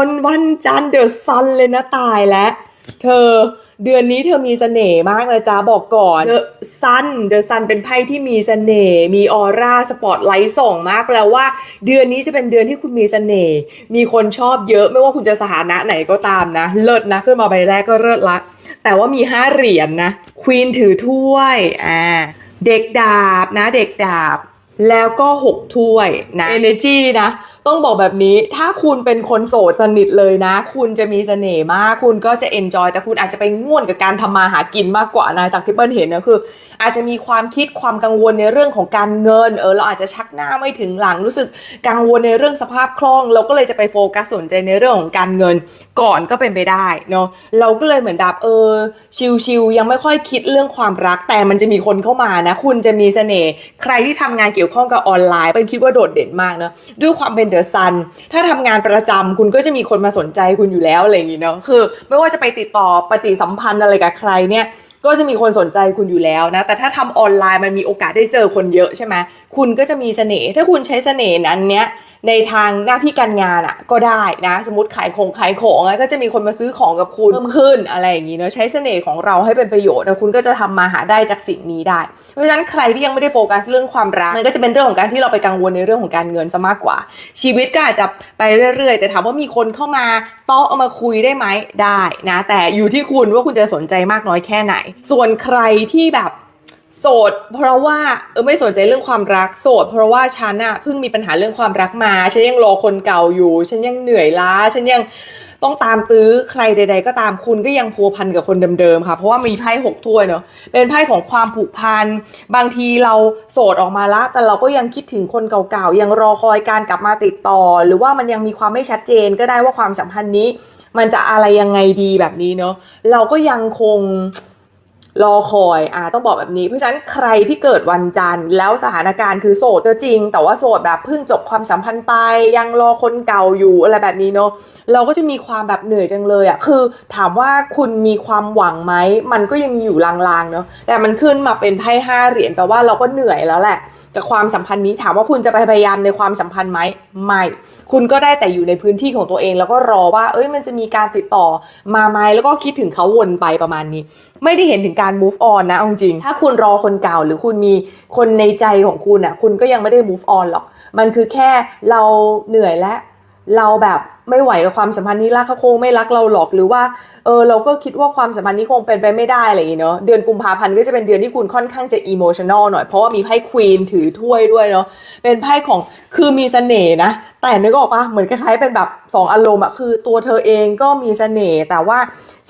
คนวันจันทร์เดอะซันเลยนะตายแล้วเธอเดือนนี้เธอมีเสน่ห์มากนะจ๊ะบอกก่อนเดอะซันเดอะซันเป็นไพ่ที่มีเสน่ห์มีออร่าสปอตไลท์ส่องมากแปลว่า เดือนนี้จะเป็นเดือนที่คุณมีเสน่ห์มีคนชอบเยอะไม่ว่าคุณจะสถานะไหนก็ตามนะ เลิศนะขึ้นมาใบแรกก็เลิศละ แต่ว่ามีห้าเหรียญนะควีนถือถ้วยอ่าเด็กดาบนะเด็กดาบ แล้วก็หกถ้วยนะ energy นะ ต้องบอกแบบนี้ ถ้าคุณเป็นคนโสดสนิทเลยนะ คุณจะมีเสน่ห์มาก คุณก็จะ enjoy แต่คุณอาจจะไปง่วนกับการทำมาหากินมากกว่านะ จากที่เปิ้ลเห็นนะคือ อาจจะมีความคิดความกังวลในเรื่องของการเงิน เออ เราอาจจะชักหน้าไม่ถึงหลัง รู้สึกกังวลในเรื่องสภาพคล่อง เราก็เลยจะไปโฟกัสสนใจในเรื่องของการเงิน ก่อนก็เป็นไปได้เนาะ เราก็เลยเหมือนแบบเออ ชิลๆยังไม่ค่อยคิดเรื่องความรัก แต่มันจะมีคนเข้ามานะ คุณจะมีเสน่ห์ ใครที่ทำงานเกี่ยวข้องกับออนไลน์เป็นคิดว่าโดดเด่นมากเนาะด้วยความเป็นเดอะซัน ถ้าทำงานประจำคุณก็จะมีคนมาสนใจคุณอยู่แล้วอะไรอย่างงี้เนาะคือไม่ว่าจะไปติดต่อปฏิสัมพันธ์อะไรกับใครเนี่ยก็จะมีคนสนใจคุณอยู่แล้วนะ แต่ถ้าทำออนไลน์มันมีโอกาสได้เจอคนเยอะใช่ไหมคุณก็จะมีเสน่ห์ถ้าคุณใช้เสน่ห์นั้นเนี้ย ในทางหน้าที่การงานอะ่ะก็ได้นะ สมมติขายของขายของอะก็จะมีคนมาซื้อของกับคุณเพิ่มขึ้นอะไรอย่างนี้เนาะใช้เสน่ห์ของเราให้เป็นประโยชน์นะคุณก็จะทำมาหาได้จากสิ่งนี้ได้ เพราะฉะนั้นใครที่ยังไม่ได้โฟกัสเรื่องความรักมันก็จะเป็นเรื่องของการที่เราไปกังวลในเรื่องของการเงินซะมากกว่า ชีวิตก็อาจจะไปเรื่อยๆ แต่ถามว่ามีคนเข้ามาโต๊ะเอามาคุยได้ไหมได้นะ แต่อยู่ที่คุณว่าคุณจะสนใจมากน้อยแค่ไหน ส่วนใครที่แบบ โสด เพราะว่าเออไม่สนใจเรื่องความรักโสด เพราะว่าฉันอะเพิ่งมีปัญหาเรื่องความรักมา ฉันยังรอคนเก่าอยู่ ฉันยังเหนื่อยล้า ฉันยังต้องตามตื้อใครใด ๆ ก็ตามคุณก็ยังพัวพันกับคนเดิมๆค่ะ เพราะว่ามีไพ่หกถ้วยเนาะเป็นไพ่ของความผูกพันบางทีเราโสดออกมาละ แต่เราก็ยังคิดถึงคนเก่าๆยังรอคอยการกลับมาติดต่อ หรือว่ามันยังมีความไม่ชัดเจนก็ได้ว่าความสัมพันธ์นี้ มันจะอะไรยังไงดีแบบนี้เนาะเราก็ยังคง รอคอยอ่าต้องบอกแบบนี้ เพราะฉะนั้นใครที่เกิดวันจันทร์ แล้วสถานการณ์คือโสดก็จริง แต่ว่าโสดแบบเพิ่งจบความสัมพันธ์ไป ยังรอคนเก่าอยู่อะไรแบบนี้เนาะเราก็จะมีความแบบเหนื่อยจังเลยอะ่ะคือถามว่าคุณมีความหวังไหมมันก็ยังมีอยู่ลางๆเนาะแต่มันขึ้นมาเป็นไพ่ห้าเหรียญแปลว่าเราก็เหนื่อยแล้วแหละ กับความสัมพันธ์นี้ถามว่าคุณจะไปพยายามในความสัมพันธ์ไหมไม่ คุณก็ได้แต่อยู่ในพื้นที่ของตัวเอง แล้วก็รอว่า เอ้ยมันจะมีการติดต่อมาไหมแล้วก็คิดถึงเขาวนไปประมาณนี้ ไม่ได้เห็นถึงการ move on นะเอาจริง ถ้าคุณรอคนเก่าหรือคุณมีคนในใจของคุณอะคุณก็ยังไม่ได้ move on หรอก มันคือแค่เราเหนื่อยและเราแบบ ไม่ไหวกับความสัมพันธ์นี้รักเขาคงไม่รักเราหรอกหรือว่าเออเราก็คิดว่าความสัมพันธ์นี้คงเป็นไปไม่ได้อะไรอย่างเนาะเดือนกุมภาพันธ์ก็จะเป็นเดือนที่คุณค่อนข้างจะ emotional หน่อยเพราะว่ามีไพ่ควีนถือถ้วยด้วยเนาะเป็นไพ่ของคือมีเสน่ห์นะ แต่นึกออกปะเหมือนคล้ายๆเป็นแบบสองอารมณ์อะคือตัวเธอเองก็มีเสน่ห์แต่ว่า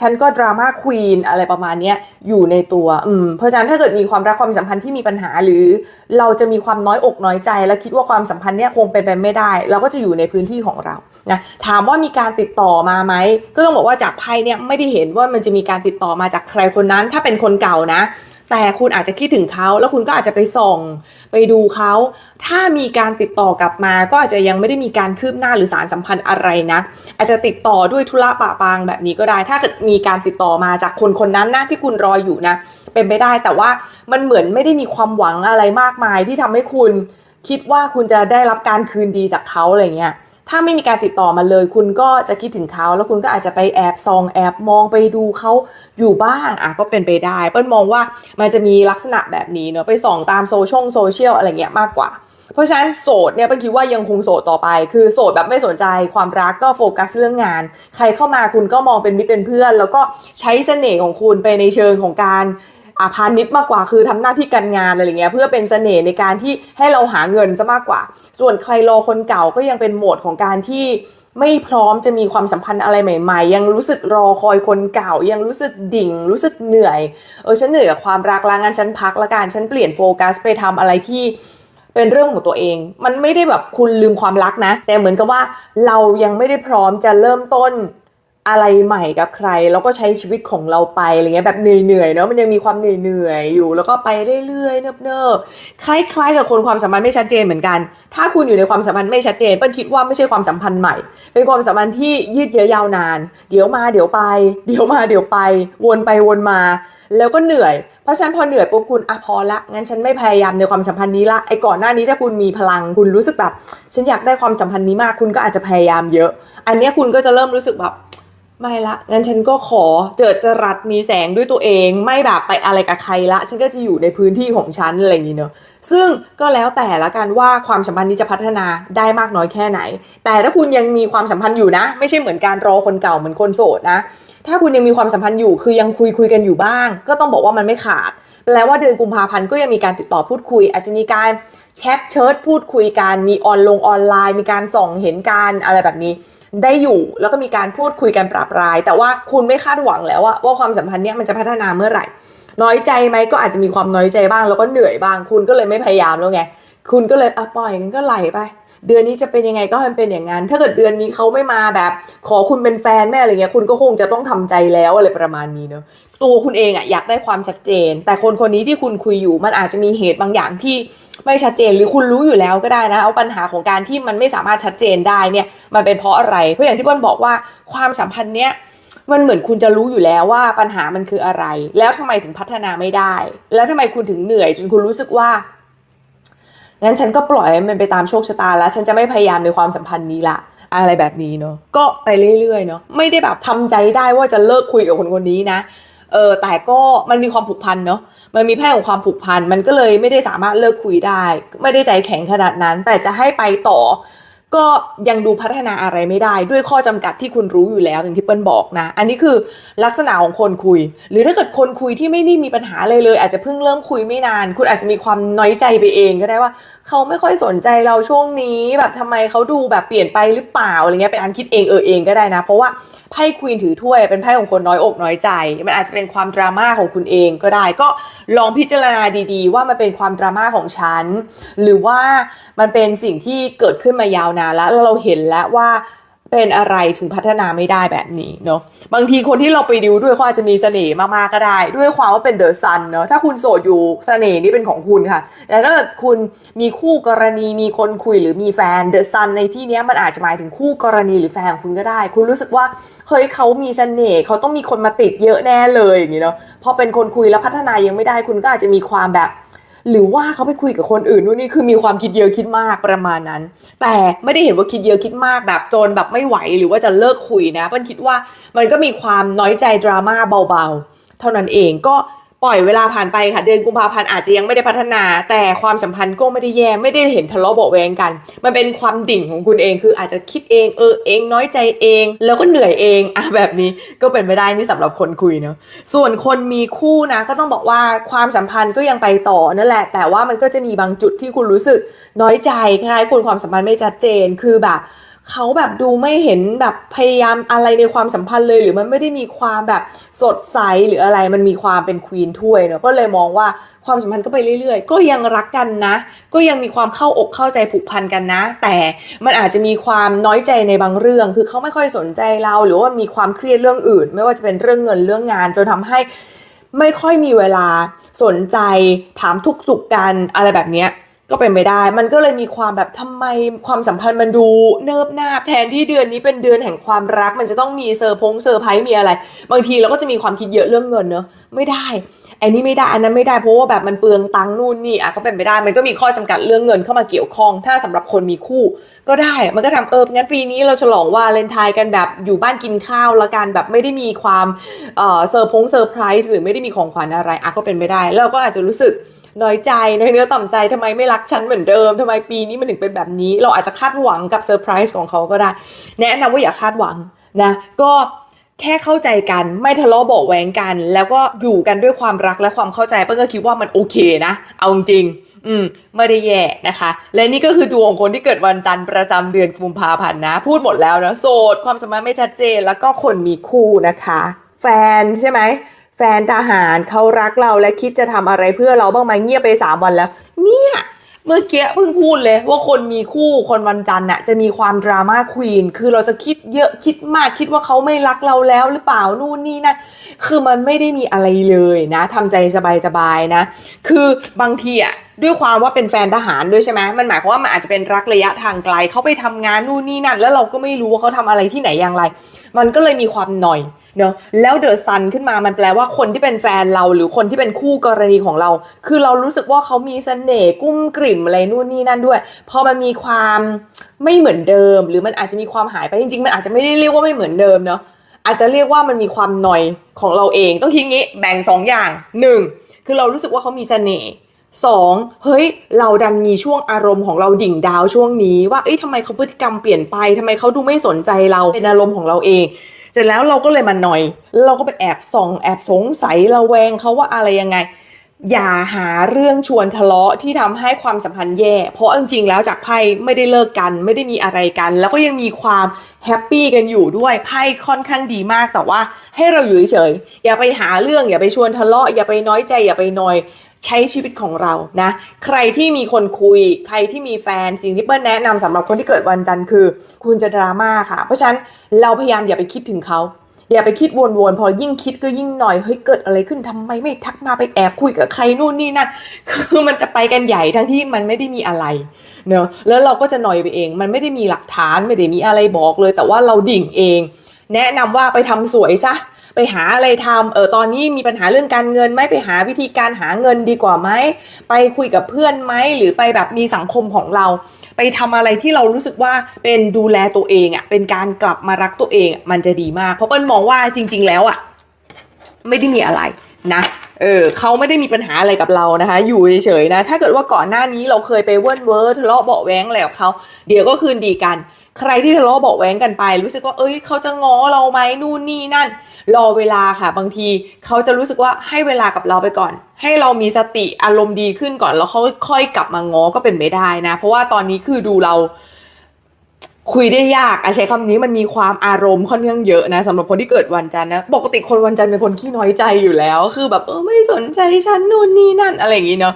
ฉันก็ดราม่าควีนอะไรประมาณเนี้ยอยู่ในตัวอืมเพราะฉะนั้นถ้าเกิดมีความรักความสัมพันธ์ที่มีปัญหาหรือ เราจะมีความน้อยอกน้อยใจ แล้วคิดว่าความสัมพันธ์เนี้ยคงเป็นไปไม่ได้ เราก็จะอยู่ในพื้นที่ของเรา นะถามว่ามีการติดต่อมาไหมก็ต้องบอกว่าจากไพ่เนี่ยไม่ได้เห็นว่ามันจะมีการติดต่อมาจากใครคนนั้น ถ้าเป็นคนเก่านะ แต่คุณอาจจะคิดถึงเขาแล้วคุณก็อาจจะไปส่องไปดูเขาถ้ามีการติดต่อกลับมาก็อาจจะยังไม่ได้มีการคืบหน้าหรือสารสัมพันธ์อะไรนะอาจจะติดต่อด้วยธุระปะปางแบบนี้ก็ได้ ถ้าเกิดมีการติดต่อมาจากคนคนนั้นนะที่คุณรออยู่นะ เป็นไปได้แต่ว่ามันเหมือนไม่ได้มีความหวังอะไรมากมายที่ทำให้คุณคิดว่าคุณจะได้รับการคืนดีจากเขาอะไรเงี้ย ถ้าไม่มีการติดต่อมาเลย คุณก็จะคิดถึงเขา แล้วคุณก็อาจจะไปแอบซองแอบมองไปดูเขาอยู่บ้างอะก็เป็นไปได้ เปิ้ลมองว่ามันจะมีลักษณะแบบนี้เนอะไปส่องตามโซเชียลโซเชียลอะไรเงี้ยมากกว่า เพราะฉะนั้นโสดเนี่ยเปิ้ลคิดว่ายังคงโสดต่อไป คือโสดแบบไม่สนใจความรักก็โฟกัสเรื่องงาน ใครเข้ามาคุณก็มองเป็นมิตรเป็นเพื่อน แล้วก็ใช้เสน่ห์ของคุณไปในเชิงของการอาพาณิชย์มากกว่าคือทำหน้าที่การงานอะไรเงี้ยเพื่อเป็นเสน่ห์ในการที่ให้เราหาเงินซะมากกว่า ส่วนใครรอคนเก่าก็ยังเป็นโหมดของการที่ไม่พร้อมจะมีความสัมพันธ์อะไรใหม่ๆ ยังรู้สึกรอคอยคนเก่า ยังรู้สึกดิ่ง รู้สึกเหนื่อย เออฉันเหนื่อยกับความรักลางานฉันพักละกันฉันเปลี่ยนโฟกัสไปทำอะไรที่เป็นเรื่องของตัวเอง มันไม่ได้แบบคุณลืมความรักนะ แต่เหมือนกับว่าเรายังไม่ได้พร้อมจะเริ่มต้น อะไรใหม่กับใคร แล้วก็ใช้ชีวิตของเราไปอะไรเงี้ยแบบเหนื่อยๆเนาะมันยังมีความเหนื่อยๆอยู่ แล้วก็ไปเรื่อยๆเนิบๆคล้ายๆกับคนความสัมพันธ์ไม่ชัดเจนเหมือนกัน ถ้าคุณอยู่ในความสัมพันธ์ไม่ชัดเจนเปิ้ลคิดว่าไม่ใช่ความสัมพันธ์ใหม่ เป็นความสัมพันธ์ที่ยืดเยื้อยาวนาน เดี๋ยวมาเดี๋ยวไป เดี๋ยวมาเดี๋ยวไป วนไปวนมา แล้วก็เหนื่อยเพราะฉะนั้นพอเหนื่อยปุ๊บคุณอะพอละงั้นฉันไม่พยายามในความสัมพันธ์นี้ละไอ้ก่อนหน้านี้ถ้าคุณมีพลังคุณรู้สึกแบบ ฉันอยากได้ความสัมพันธ์นี้มากคุณก็อาจจะพยายามเยอะ อันนี้คุณก็จะเริ่มรู้สึกแบบ ไม่ละงั้นฉันก็ขอเจิดจรัสมีแสงด้วยตัวเอง ไม่แบบไปอะไรกับใครละ ฉันก็จะอยู่ในพื้นที่ของฉันอะไรอย่างนี้เนอะซึ่งก็แล้วแต่ละกันว่าความสัมพันธ์นี้จะพัฒนาได้มากน้อยแค่ไหน แต่ถ้าคุณยังมีความสัมพันธ์อยู่นะ ไม่ใช่เหมือนการรอคนเก่าเหมือนคนโสดนะ ถ้าคุณยังมีความสัมพันธ์อยู่คือยังคุยคุยกันอยู่บ้าง ก็ต้องบอกว่ามันไม่ขาดแปลว่าเดือนกุมภาพันธ์ก็ยังมีการติดต่อพูดคุย อาจจะมีการแชทเชิร์ตพูดคุยกันมีออนลงออนไลน์ มีการส่องเห็นการอะไรแบบนี้ ได้อยู่แล้วก็มีการพูดคุยกันปรับราย แต่ว่าคุณไม่คาดหวังแล้วว่าว่าความสัมพันธ์เนี้ยมันจะพัฒนาเมื่อไหร่ น้อยใจไหมก็อาจจะมีความน้อยใจบ้าง แล้วก็เหนื่อยบ้าง คุณก็เลยไม่พยายามแล้วไงคุณก็เลยอะปล่อยงั้นก็ไหลไป เดือนนี้จะเป็นยังไงก็ให้มันเป็นอย่างนั้น ถ้าเกิดเดือนนี้เขาไม่มาแบบ ขอคุณเป็นแฟนแม่อะไรเงี้ยคุณก็คงจะต้องทำใจแล้วอะไรประมาณนี้เนอะตัวคุณเองอะอยากได้ความชัดเจน แต่คนคนนี้ที่คุณคุยอยู่มันอาจจะมีเหตุบางอย่างที่ไม่ชัดเจนหรือคุณรู้อยู่แล้วก็ได้นะเอาปัญหาของการที่มันไม่สามารถชัดเจนได้เนี่ยมันเป็นเพราะอะไร เพราะอย่างที่เปิ้ลบอกว่าความสัมพันธ์เนี้ยมันเหมือนคุณจะรู้อยู่แล้วว่าปัญหามันคืออะไร แล้วทำไมถึงพัฒนาไม่ได้ แล้วทำไมคุณถึงเหนื่อยจนคุณรู้สึกว่า งั้นฉันก็ปล่อยมันไปตามโชคชะตาแล้ว ฉันจะไม่พยายามในความสัมพันธ์นี้ละอะไรแบบนี้เนาะก็ไปเรื่อยๆเนาะไม่ได้แบบทำใจได้ว่าจะเลิกคุยกับคนคนนี้นะเออแต่ก็มันมีความผูกพันเนาะมันมีแพ่ของความผูกพันมันก็เลยไม่ได้สามารถเลิกคุยได้ ไม่ได้ใจแข็งขนาดนั้น แต่จะให้ไปต่อ ก็ยังดูพัฒนาอะไรไม่ได้ด้วยข้อจำกัดที่คุณรู้อยู่แล้วอย่างที่เปิ้ลบอกนะ อันนี้คือลักษณะของคนคุย หรือถ้าเกิดคนคุยที่ไม่ได้มีปัญหาเลยเลย อาจจะเพิ่งเริ่มคุยไม่นาน คุณอาจจะมีความน้อยใจไปเองก็ได้ว่า เขาไม่ค่อยสนใจเราช่วงนี้แบบทำไมเขาดูแบบเปลี่ยนไปหรือเปล่าอะไรเงี้ยเป็นอันคิดเองเออเองก็ได้นะ เพราะว่าไพ่ควีนถือถ้วยเป็นไพ่ของคนน้อยอกน้อยใจ มันอาจจะเป็นความดราม่าของคุณเองก็ได้ ก็ลองพิจารณาดีๆ ว่ามันเป็นความดราม่าของฉัน หรือว่ามันเป็นสิ่งที่เกิดขึ้นมายาวนานแล้วเราเห็นแล้วว่า เป็นอะไรถึงพัฒนาไม่ได้แบบนี้เนาะบางทีคนที่เราไปดิวด้วยเขาอาจจะมีเสน่ห์มากๆก็ได้ ด้วยความว่าเป็นเดอะซันเนาะถ้าคุณโสดอยู่เสน่ห์นี่เป็นของคุณค่ะ แต่ถ้าเกิดคุณมีคู่กรณีมีคนคุยหรือมีแฟนเดอะซันในที่นี้มันอาจจะหมายถึงคู่กรณีหรือแฟนของคุณก็ได้ คุณรู้สึกว่าเฮ้ยเขามีเสน่ห์เขาต้องมีคนมาติดเยอะแน่เลยอย่างนี้เนาะพอเป็นคนคุยแล้วพัฒนายังไม่ได้คุณก็อาจจะมีความแบบ หรือว่าเขาไปคุยกับคนอื่นนู่นนี่คือมีความคิดเยอะคิดมากประมาณนั้น แต่ไม่ได้เห็นว่าคิดเยอะคิดมากแบบจนแบบไม่ไหวหรือว่าจะเลิกคุยนะเปิ้ลคิดว่ามันก็มีความน้อยใจดราม่าเบาๆ เท่านั้นเองก็ ปล่อยเวลาผ่านไปค่ะ เดือนกุมภาพันธ์อาจจะยังไม่ได้พัฒนา แต่ความสัมพันธ์ก็ไม่ได้แย่ไม่ได้เห็นทะเลาะเบาะแวงกัน มันเป็นความดิ่งของคุณเองคืออาจจะคิดเองเออเองน้อยใจเอง แล้วก็เหนื่อยเองอะแบบนี้ก็เป็นไปได้นี่สำหรับคนคุยเนาะส่วนคนมีคู่นะ ก็ต้องบอกว่าความสัมพันธ์ก็ยังไปต่อนั่นแหละ แต่ว่ามันก็จะมีบางจุดที่คุณรู้สึกน้อยใจคล้ายคุณความสัมพันธ์ไม่ชัดเจนคือแบบ เขาแบบดูไม่เห็นแบบพยายามอะไรในความสัมพันธ์เลย หรือมันไม่ได้มีความแบบสดใสหรืออะไรมันมีความเป็นควีนถ้วยเนอะก็เลยมองว่าความสัมพันธ์ก็ไปเรื่อยๆ ก็ยังรักกันนะ ก็ยังมีความเข้าอกเข้าใจผูกพันกันนะ แต่มันอาจจะมีความน้อยใจในบางเรื่อง คือเขาไม่ค่อยสนใจเรา หรือว่ามีความเครียดเรื่องอื่น ไม่ว่าจะเป็นเรื่องเงินเรื่องงานจนทำให้ไม่ค่อยมีเวลาสนใจถามทุกสุขกันอะไรแบบเนี้ย ก็เป็นไม่ได้ มันก็เลยมีความแบบทำไมความสัมพันธ์มันดูเนิบนาบแทนที่เดือนนี้เป็นเดือนแห่งความรัก มันจะต้องมีเซอร์พงเซอร์ไพรส์มีอะไร บางทีเราก็จะมีความคิดเยอะเรื่องเงินเนอะไม่ได้ไอ้นี่ไม่ได้อันนั้นไม่ได้เพราะว่าแบบมันเปลืองตังค์นู่นนี่อะก็เป็นไปได้ มันก็มีข้อจำกัดเรื่องเงินเข้ามาเกี่ยวข้อง ถ้าสำหรับคนมีคู่ ก็ได้มันก็ทำเอองั้นปีนี้เราฉลองวาเลนไทน์กันแบบอยู่บ้านกินข้าวละกันแบบไม่ได้มีความเออเซอร์พงเซอร์ไพรส์หรือไม่ได้มีของขวัญอะไรอะก็เป็นไปได้ แล้วก็อาจจะรู้สึก น้อยใจน้อยเนื้อต่ำใจทำไมไม่รักฉันเหมือนเดิมทำไมปีนี้มันถึงเป็นแบบนี้ เราอาจจะคาดหวังกับเซอร์ไพรส์ของเขาก็ได้ แนะนำว่าอย่าคาดหวังนะก็แค่เข้าใจกันไม่ทะเลาะเบาะแวงกัน แล้วก็อยู่กันด้วยความรักและความเข้าใจเปิ้ลก็คิดว่ามันโอเคนะ เอาจริงอืมไม่ได้แย่นะคะ และนี่ก็คือดวงของคนที่เกิดวันจันทร์ประจำเดือนกุมภาพันธ์นะ พูดหมดแล้วนะ โสด ความสมพันธ์ไม่ชัดเจน แล้วก็คนมีคู่นะคะ แฟนใช่ไหม แฟนทหารเขารักเราและคิดจะทำอะไรเพื่อเราบ้างไหมเงียบไปสามวันแล้ว เนี่ยเมื่อกี้เพิ่งพูดเลยว่าคนมีคู่คนวันจันทร์น่ะจะมีความดราม่าควีนคือเราจะคิดเยอะคิดมากคิดว่าเขาไม่รักเราแล้วหรือเปล่านู่นนี่นั่นคือมันไม่ได้มีอะไรเลยนะทำใจสบายๆนะ คือบางทีอะด้วยความว่าเป็นแฟนทหารด้วยใช่ไหมมันหมายความว่ามันอาจจะเป็นรักระยะทางไกลเขาไปทำงานนู่นนี่นั่นแล้วเราก็ไม่รู้ว่าเขาทำอะไรที่ไหนอย่างไร มันก็เลยมีความหน่อย เนอะแล้วเดอะซันขึ้นมามันแปลว่าคนที่เป็นแฟนเรา หรือคนที่เป็นคู่กรณีของเรา คือเรารู้สึกว่าเขามีเสน่ห์กุ้มกลิ่มอะไรนู่นนี่นั่นด้วย พอมันมีความไม่เหมือนเดิม หรือมันอาจจะมีความหายไปจริงๆ มันอาจจะไม่ได้เรียกว่าไม่เหมือนเดิมเนาะอาจจะเรียกว่ามันมีความหน่อยของเราเอง ต้องคิดงี้แบ่งสองอย่างหนึ่งคือเรารู้สึกว่าเขามีเสน่ห์สองเฮ้ย เราดันมีช่วงอารมณ์ของเราดิ่งดาวช่วงนี้ ว่าเอ้ยทำไมเขาพฤติกรรมเปลี่ยนไปทำไมเขาดูไม่สนใจเราเป็นอารมณ์ของเราเอง ร็จแล้วเราก็เลยมาหน่อย เราก็ไปแอบส่องแอบสงสัยระแวงเขาว่าอะไรยังไง อย่าหาเรื่องชวนทะเลาะที่ทำให้ความสัมพันธ์แย่ เพราะจริงๆแล้วจากไพ่ไม่ได้เลิกกัน ไม่ได้มีอะไรกัน แล้วก็ยังมีความแฮปปี้กันอยู่ด้วยไพ่ค่อนข้างดีมากแต่ว่าให้เราอยู่เฉยๆอย่าไปหาเรื่องอย่าไปชวนทะเลาะอย่าไปน้อยใจอย่าไปนอย ใช้ชีวิตของเรานะ ใครที่มีคนคุย ใครที่มีแฟนสิ่งที่เปิ้ลแนะนำสำหรับคนที่เกิดวันจันทร์คือ คุณจะดราม่าค่ะ เพราะฉะนั้นเราพยายามอย่าไปคิดถึงเขาอย่าไปคิดวนๆ พอยิ่งคิดก็ยิ่งหน่อย เฮ้ย เกิดอะไรขึ้นทำไมไม่ทักมาไปแอบคุยกับใครนู่นนี่นั่น คือมันจะไปกันใหญ่ทั้งที่มันไม่ได้มีอะไร เนอะแล้วเราก็จะหน่อยไปเอง มันไม่ได้มีหลักฐานไม่ได้มีอะไรบอกเลย แต่ว่าเราดิ่งเอง แนะนำว่าไปทำสวยซะ ไปหาอะไรทำเออตอนนี้มีปัญหาเรื่องการเงินไหมไปหาวิธีการหาเงินดีกว่าไหมไปคุยกับเพื่อนไหมหรือไปแบบมีสังคมของเรา ไปทำอะไรที่เรารู้สึกว่าเป็นดูแลตัวเองอะ่ะเป็นการกลับมารักตัวเองอะมันจะดีมาก เพราะเปิ้ลมองว่าจริง ๆ แล้วอะ่ะไม่ได้มีอะไรนะเออเขาไม่ได้มีปัญหาอะไรกับเรานะคะ อยู่เฉยๆนะ ถ้าเกิดว่าก่อนหน้านี้เราเคยไปเว้นเวิร์ทะเลาะเบาแว้งอะไรกับเขาเดี๋ยวก็คืนดีกัน ใครที่ทะเลาะเบาแว้งกันไป รู้สึกว่าเอ้ยเขาจะง้อเราไหมนู่นนี่นั่น รอเวลาค่ะ บางทีเขาจะรู้สึกว่าให้เวลากับเราไปก่อน ให้เรามีสติอารมณ์ดีขึ้นก่อน แล้วเขาค่อยกลับมาง้อก็เป็นไม่ได้นะ เพราะว่าตอนนี้คือดูเราคุยได้ยากอะใช้คำนี้มันมีความอารมณ์ค่อนข้างเยอะนะสำหรับคนที่เกิดวันจันทร์นะปกติคนวันจันทร์เป็นคนขี้น้อยใจอยู่แล้ว คือแบบเออไม่สนใจฉันนู่นนี่นั่นอะไรอย่างงี้เนาะ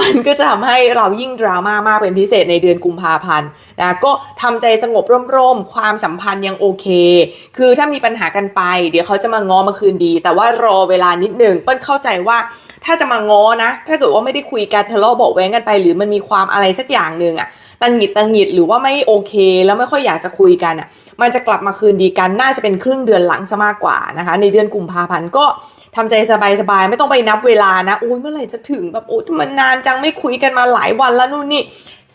มันก็จะทำให้เรายิ่งดราม่ามากเป็นพิเศษในเดือนกุมภาพันธ์นะก็ทำใจสงบร่มๆ ความสัมพันธ์ยังโอเค คือถ้ามีปัญหากันไป เดี๋ยวเขาจะมางอมาคืนดี แต่ว่ารอเวลานิดหนึ่งเปิ้ลเข้าใจว่าถ้าจะมาง้อนะ ถ้าเกิดว่าไม่ได้คุยกันทะเลาะเบาะแว้งกันไป หรือมันมีความอะไรสักอย่างหนึ่งอะตังหงิดตังหงิดหรือว่าไม่โอเค แล้วไม่ค่อยอยากจะคุยกันอะมันจะกลับมาคืนดีกันน่าจะเป็นครึ่งเดือนหลังซะมากกว่านะคะ ในเดือนกุมภาพันธ์ก็ ทำใจสบายๆไม่ต้องไปนับเวลานะโอ้ยเมื่อไหร่จะถึงแบบโอ้ยมันนานจังไม่คุยกันมาหลายวันแล้วนู่นนี่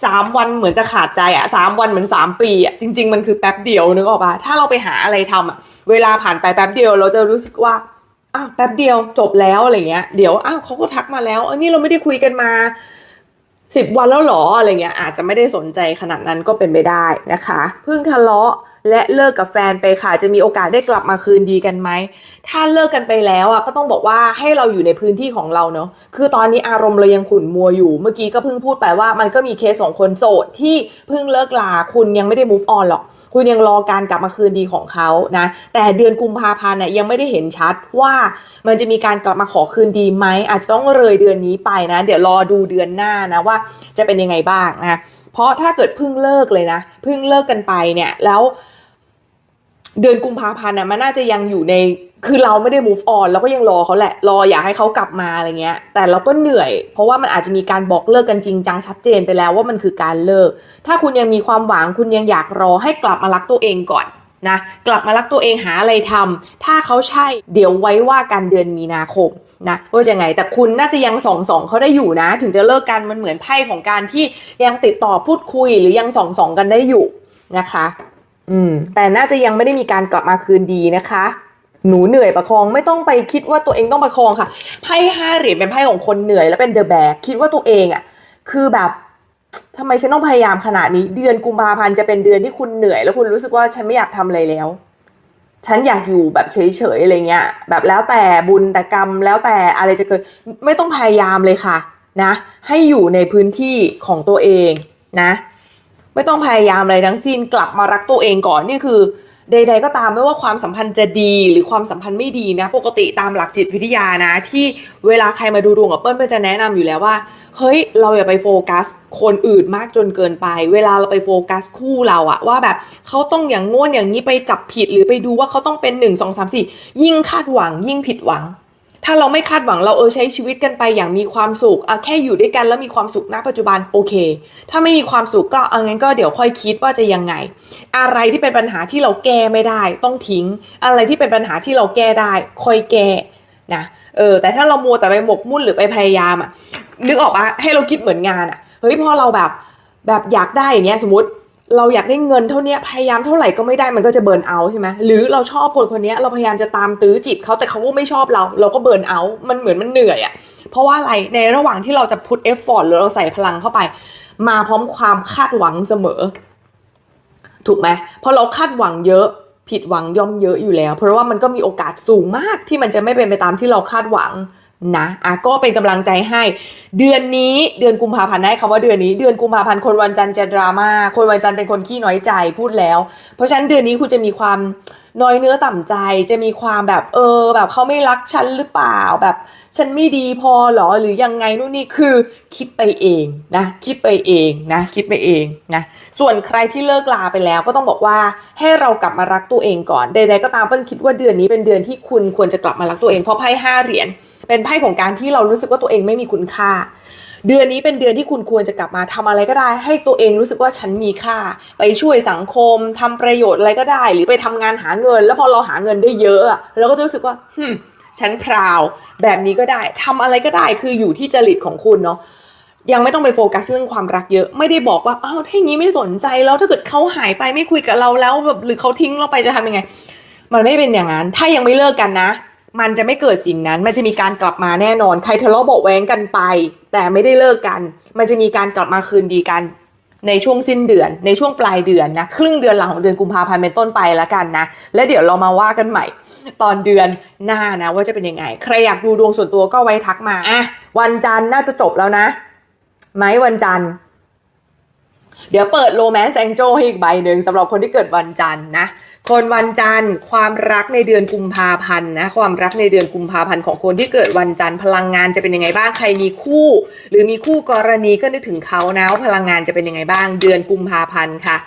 สามวันเหมือนจะขาดใจอะสามวันเหมือนสามปีอะจริง ๆ มันคือแป๊บเดียวนึกออกปะถ้าเราไปหาอะไรทำอะเวลาผ่านไปแป๊บเดียวเราจะรู้สึกว่าอ้าวแป๊บเดียวจบแล้วอะไรเงี้ยเดี๋ยวอ้าวเขาก็ทักมาแล้วเออนี่เราไม่ได้คุยกันมาสิบวันแล้วหรออะไรเงี้ยอาจจะไม่ได้สนใจขนาดนั้นก็เป็นไปได้นะคะ เพิ่งทะเลาะ และเลิกกับแฟนไปค่ะ จะมีโอกาสได้กลับมาคืนดีกันไหม ถ้าเลิกกันไปแล้วอะก็ต้องบอกว่าให้เราอยู่ในพื้นที่ของเราเนาะคือตอนนี้อารมณ์เรายังขุ่นมัวอยู่ เมื่อกี้ก็เพิ่งพูดไปว่ามันก็มีเคสของคนโสดที่เพิ่งเลิกลาคุณยังไม่ได้ move on หรอกคุณยังรอการกลับมาคืนดีของเขานะ แต่เดือนกุมภาพันธ์เนี่ยยังไม่ได้เห็นชัดว่ามันจะมีการกลับมาขอคืนดีไหมอาจจะต้องเลยเดือนนี้ไปนะ เดี๋ยวรอดูเดือนหน้านะว่าจะเป็นยังไงบ้างนะเพราะถ้าเกิดเพิ่งเลิกเลยนะเพิ่งเลิกกันไปเนี่ยแล้ว เดือนกุมภาพันธ์น่ะมันน่าจะยังอยู่ในคือเราไม่ได้ move on เราก็ยังรอเขาแหละ รออยากให้เขากลับมาอะไรเงี้ย แต่เราก็เหนื่อย เพราะว่ามันอาจจะมีการบอกเลิกกันจริงจังชัดเจนไปแล้วว่ามันคือการเลิก ถ้าคุณยังมีความหวังคุณยังอยากรอให้กลับมารักตัวเองก่อนนะกลับมารักตัวเองหาอะไรทำถ้าเขาใช่เดี๋ยวไว้ว่ากันเดือนมีนาคมนะว่าจะไงแต่คุณน่าจะยังสองสองเขาได้อยู่นะ ถึงจะเลิกกันมันเหมือนไพ่ของการที่ยังติดต่อพูดคุยหรือยังสองสองกันได้อยู่นะคะ อืม แต่น่าจะยังไม่ได้มีการกลับมาคืนดีนะคะ หนูเหนื่อยประคองไม่ต้องไปคิดว่าตัวเองต้องประคองค่ะไพ่ห้าเหรียญเป็นไพ่ของคนเหนื่อยและเป็นเดอะแบกคิดว่าตัวเองอะ่ะ คือแบบทำไมฉันต้องพยายามขนาดนี้ เดือนกุมภาพันธ์จะเป็นเดือนที่คุณเหนื่อย แล้วคุณรู้สึกว่าฉันไม่อยากทำอะไรแล้ว ฉันอยากอยู่แบบเฉยๆอะไรเงี้ย แบบแล้วแต่บุญแต่กรรมแล้วแต่อะไรจะเกิดไม่ต้องพยายามเลยค่ะ นะ ให้อยู่ในพื้นที่ของตัวเองนะ ไม่ต้องพยายามอะไรทั้งสิ้นกลับมารักตัวเองก่อนนี่คือ ใด ๆ ก็ตามไม่ว่าความสัมพันธ์จะดีหรือความสัมพันธ์ไม่ดีนะ ปกติตามหลักจิตวิทยานะ ที่เวลาใครมาดูดวงกับเปิ้ลเปิ้ลจะแนะนำอยู่แล้วว่าเฮ้ยเราอย่าไปโฟกัสคนอื่นมากจนเกินไป เวลาเราไปโฟกัสคู่เราอะว่าแบบเขาต้องอย่างง่วนอย่างนี้ไปจับผิดหรือไปดูว่าเขาต้องเป็นหนึ่งสองสามสี่ยิ่งคาดหวังยิ่งผิดหวัง ถ้าเราไม่คาดหวังเราเออใช้ชีวิตกันไปอย่างมีความสุขอะแค่อยู่ด้วยกันแล้วมีความสุขณปัจจุบันโอเค ถ้าไม่มีความสุขก็เอางั้นก็เดี๋ยวค่อยคิดว่าจะยังไง อะไรที่เป็นปัญหาที่เราแก้ไม่ได้ ต้องทิ้ง อะไรที่เป็นปัญหาที่เราแก้ได้ ค่อยแก้นะเออแต่ถ้าเรามัวแต่ไปหมกมุ่นหรือไปพยายามอะนึกออกปะให้เราคิดเหมือนงานอะเฮ้ยพอเราแบบแบบอยากได้อย่างเงี้ยสมมติ เราอยากได้เงินเท่านี้พยายามเท่าไหร่ก็ไม่ได้มันก็จะเบิร์นเอาใช่ไหมหรือเราชอบคนคนนี้เราพยายามจะตามตื้อจีบเขาแต่เขาก็ไม่ชอบเรา เราก็เบิร์นเอา มันเหมือนมันเหนื่อยอะ่ะเพราะว่าอะไรในระหว่างที่เราจะพุทเอฟฟอร์ตหรือเราใส่พลังเข้าไป มาพร้อมความคาดหวังเสมอ ถูกไหมพอเราคาดหวังเยอะผิดหวังย่อมเยอะอยู่แล้ว เพราะว่ามันก็มีโอกาสสูงมากที่มันจะไม่เป็นไปตามที่เราคาดหวัง นะอะก็เป็นกำลังใจให้ เดือนนี้เดือนกุมภาพันธ์ได้คำว่าเดือนนี้ เดือนกุมภาพันธ์คนวันจันทร์จะดราม่าคนวันจันทร์เป็นคนขี้น้อยใจพูดแล้ว เพราะฉะนั้นเดือนนี้คุณจะมีความน้อยเนื้อต่ำใจ จะมีความแบบเออ แบบเขาไม่รักฉันหรือเปล่าแบบ ฉันไม่ดีพอหรอหรือยังไงนู่นนี่คือคิดไปเองนะคิดไปเองนะ คิดไปเองนะส่วนใครที่เลิกลาไปแล้วก็ต้องบอกว่าให้เรากลับมารักตัวเองก่อนใดๆก็ตามเปิ้ลคิดว่าเดือนนี้เป็นเดือนที่คุณควรจะกลับมารักตัวเองเพราะไพ่ห้าเหรียญ เป็นไพ่ของการที่เรารู้สึกว่าตัวเองไม่มีคุณค่า เดือนนี้เป็นเดือนที่คุณควรจะกลับมาทำอะไรก็ได้ ให้ตัวเองรู้สึกว่าฉันมีค่า ไปช่วยสังคมทำประโยชน์อะไรก็ได้ หรือไปทำงานหาเงิน แล้วพอเราหาเงินได้เยอะเราก็จะรู้สึกว่าฮึฉันพราวแบบนี้ก็ได้ทำอะไรก็ได้คืออยู่ที่จริตของคุณเนาะยังไม่ต้องไปโฟกัสเรื่องความรักเยอะ ไม่ได้บอกว่าอ้าวถ้าอย่างนี้ไม่สนใจแล้วถ้าเกิดเขาหายไปไม่คุยกับเราแล้วแบบหรือเขาทิ้งเราไปจะทำยังไง มันไม่เป็นอย่างนั้น ถ้ายังไม่เลิกกันนะ มันจะไม่เกิดสิ่งนั้น มันจะมีการกลับมาแน่นอน ใครทะเลาะเบาแว้งกันไป แต่ไม่ได้เลิกกัน มันจะมีการกลับมาคืนดีกัน ในช่วงสิ้นเดือน ในช่วงปลายเดือนนะ ครึ่งเดือนหลังของเดือนกุมภาพันธ์เป็นต้นไปแล้วกันนะ แล้วเดี๋ยวเรามาว่ากันใหม่ ตอนเดือนหน้านะ ว่าจะเป็นยังไง ใครอยากดูดวงส่วนตัวก็ไว้ทักมาอะวันจันทร์น่าจะจบแล้วนะ ไหมวันจันทร์ เดี๋ยวเปิดโรแมนต์แองโจให้อีกใบหนึ่งสำหรับคนที่เกิดวันจันทร์นะ คนวันจันทร์ความรักในเดือนกุมภาพันธ์นะความรักในเดือนกุมภาพันธ์ของคนที่เกิดวันจันทร์พลังงานจะเป็นยังไงบ้างใครมีคู่ หรือมีคู่กรณีก็นึกถึงเขานะว่าพลังงานจะเป็นยังไงบ้าง เดือนกุมภาพันธ์ค่ะ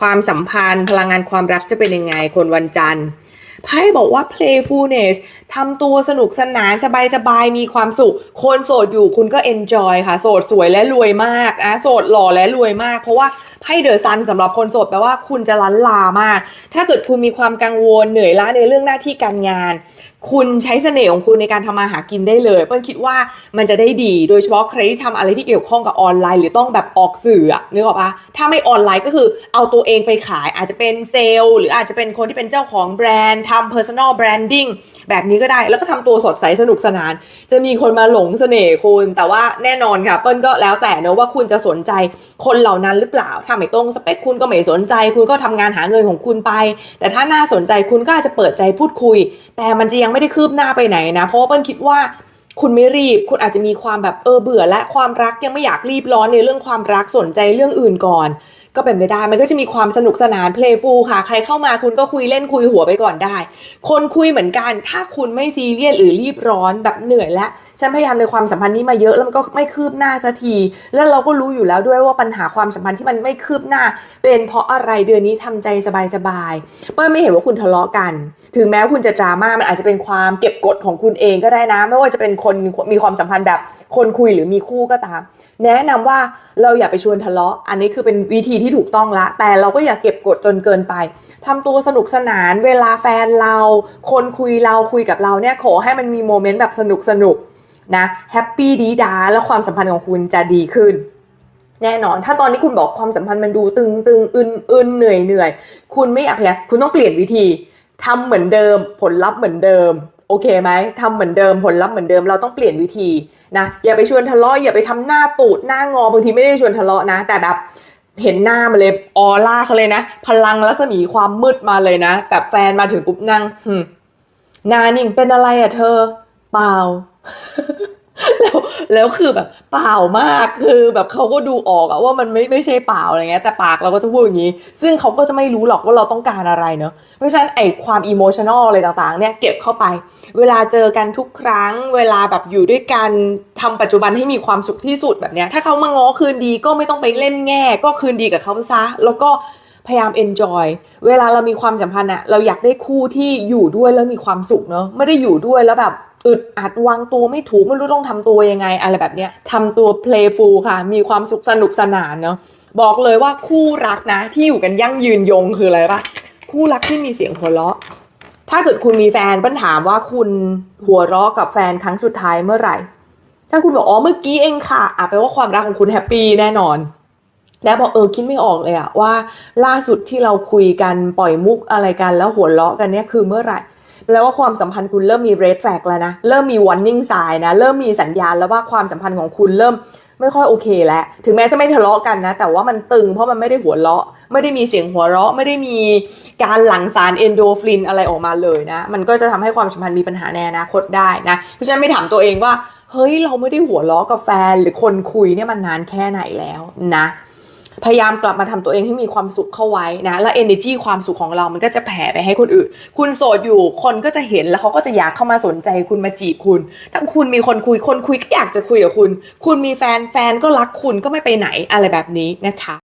ความสัมพันธ์ พลังงานความรักจะเป็นยังไง คนวันจันทร์ ไพ่บอกว่า playfulness ทำตัวสนุกสนานสบายๆ มีความสุข คนโสดอยู่คุณก็ enjoy ค่ะ โสดสวยและรวยมากนะโสดหล่อและรวยมาก เพราะว่าไพ่เดอะซันสำหรับคนโสดแปลว่าคุณจะล้านลามาก ถ้าเกิดคุณมีความกังวลเหนื่อยล้าในเรื่องหน้าที่การงานคุณใช้เสน่ห์ของคุณในการทำมาหากินได้เลย เปิ้ลคิดว่ามันจะได้ดีโดยเฉพาะใครที่ทำอะไรที่เกี่ยวข้องกับออนไลน์ หรือต้องแบบออกสื่ออะนึกออกปะถ้าไม่ออนไลน์ก็คือเอาตัวเองไปขาย อาจจะเป็นเซลล์หรืออาจจะเป็นคนที่เป็นเจ้าของแบรนด์ทำ personal branding แบบนี้ก็ได้แล้วก็ทำตัวสดใสสนุกสนาน จะมีคนมาหลงเสน่ห์คุณแต่ว่าแน่นอนค่ะเปิ้ลก็แล้วแต่เนอะว่าคุณจะสนใจคนเหล่านั้นหรือเปล่าถ้าไม่ตรงสเปคคุณก็ไม่สนใจ คุณก็ทำงานหาเงินของคุณไป แต่ถ้าน่าสนใจคุณก็อาจจะเปิดใจพูดคุย แต่มันจะยังไม่ได้คืบหน้าไปไหนนะ เพราะว่าเปิ้ลคิดว่าคุณไม่รีบ คุณอาจจะมีความแบบเออเบื่อ และความรักยังไม่อยากรีบร้อนในเรื่องความรักสนใจเรื่องอื่นก่อน ก็เป็นไปได้ มันก็จะมีความสนุกสนานเพลย์ฟูลค่ะ ใครเข้ามาคุณก็คุยเล่นคุยหัวไปก่อนได้ คนคุยเหมือนกัน ถ้าคุณไม่ซีเรียสหรือรีบร้อนแบบเหนื่อยแล้ว ฉันพยายามในความสัมพันธ์นี้มาเยอะแล้วมันก็ไม่คืบหน้าสักที แล้วเราก็รู้อยู่แล้วด้วยว่าปัญหาความสัมพันธ์ที่มันไม่คืบหน้า เป็นเพราะอะไรเดือนนี้ทำใจสบายๆเปิ้ลไม่เห็นว่าคุณทะเลาะกัน ถึงแม้คุณจะดราม่ามันอาจจะเป็นความเก็บกดของคุณเองก็ได้นะ ไม่ว่าจะเป็นคนมีความสัมพันธ์แบบคนคุยหรือมีคู่ก็ตาม แนะนำว่าเราอย่าไปชวนทะเลาะ อันนี้คือเป็นวิธีที่ถูกต้องละ แต่เราก็อย่าเก็บกดจนเกินไปทำตัวสนุกสนาน เวลาแฟนเรา คนคุยเราคุยกับเราเนี่ยขอให้มันมีโมเมนต์แบบสนุกสนุก นะแฮปปี้ดีดาแล้วความสัมพันธ์ของคุณจะดีขึ้น แน่นอน ถ้าตอนนี้คุณบอกความสัมพันธ์มันดูตึงตึงอึนอึนเหนื่อยเหนื่อยคุณไม่อยากพยายามคุณต้องเปลี่ยนวิธีทำเหมือนเดิม ผลลัพธ์เหมือนเดิมโอเคไหมทำเหมือนเดิมผลลัพธ์เหมือนเดิมเราต้องเปลี่ยนวิธีนะอย่าไปชวนทะเลาะอย่าไปทำหน้าตูดหน้างอบางทีไม่ได้ชวนทะเลาะนะ แต่แบบเห็นหน้ามาเลยออร่าเขาเลยนะ พลังรัศมีความมืดมาเลยนะแบบแฟนมาถึงปุ๊บนั่งหึมหนานิ่งเป็นอะไรอะเธอ เปล่าแล้วแล้วคือแบบเปล่ามากคือแบบเขาก็ดูออกอะว่ามันไม่ไม่ใช่เปล่าอะไรเงี้ยแต่ปากเราก็จะพูดอย่างนี้ ซึ่งเขาก็จะไม่รู้หรอกว่าเราต้องการอะไรเนอะเพราะฉะนั้นไอความอิโมชันอลอะไรต่างๆ เนี่ยเก็บเข้าไป เวลาเจอกันทุกครั้ง เวลาแบบอยู่ด้วยกันทำปัจจุบันให้มีความสุขที่สุดแบบเนี้ยถ้าเขามาง้อคืนดีก็ไม่ต้องไปเล่นแง่ ก็คืนดีกับเขาซะแล้วก็พยายาม enjoy เวลาเรามีความสัมพันธ์อะเราอยากได้คู่ที่อยู่ด้วยแล้วมีความสุขเนอะไม่ได้อยู่ด้วยแล้วแบบ อึดอัดวางตัวไม่ถูกไม่รู้ต้องทำตัวยังไง อะไรแบบเนี้ยทำตัว playful ค่ะ มีความสุขสนุกสนานเนาะบอกเลยว่าคู่รักนะ ที่อยู่กันยั่งยืนยงคืออะไรปะคู่รักที่มีเสียงหัวเราะ ถ้าเกิดคุณมีแฟนปัญถามว่าคุณหัวเราะกับแฟนครั้งสุดท้ายเมื่อไหร่ ถ้าคุณบอกอ๋อเมื่อกี้เองค่ะอะแปลว่าความรักของคุณแฮปปี้แน่นอนแล้วบอกเออคิดไม่ออกเลยอะว่าล่าสุดที่เราคุยกันปล่อยมุกอะไรกันแล้วหัวเราะกันเนี่ยคือเมื่อไหร่ แล้วว่าความสัมพันธ์คุณเริ่มมี red flag แล้วนะ เริ่มมี warning sign นะ เริ่มมีสัญญาณแล้วว่าความสัมพันธ์ของคุณเริ่มไม่ค่อยโอเคแล้ว ถึงแม้จะไม่ทะเลาะกันนะ แต่ว่ามันตึงเพราะมันไม่ได้หัวเราะ ไม่ได้มีเสียงหัวเราะ ไม่ได้มีการหลั่งสารเอนโดฟินอะไรออกมาเลยนะ มันก็จะทำให้ความสัมพันธ์มีปัญหาในอนาคตได้นะ เพราะฉะนั้นไม่ถามตัวเองว่า เฮ้ย เราไม่ได้หัวเราะกับแฟนหรือคนคุยเนี่ยมันนานแค่ไหนแล้วนะ พยายามกลับมาทำตัวเองให้มีความสุขเข้าไว้นะ แล้ว energy ความสุขของเรามันก็จะแผ่ไปให้คนอื่น คุณโสดอยู่คนก็จะเห็นแล้วเขาก็จะอยากเข้ามาสนใจคุณมาจีบคุณ ถ้าคุณมีคนคุยคนคุยก็อยากจะคุยกับคุณ คุณมีแฟนแฟนก็รักคุณก็ไม่ไปไหนอะไรแบบนี้นะคะ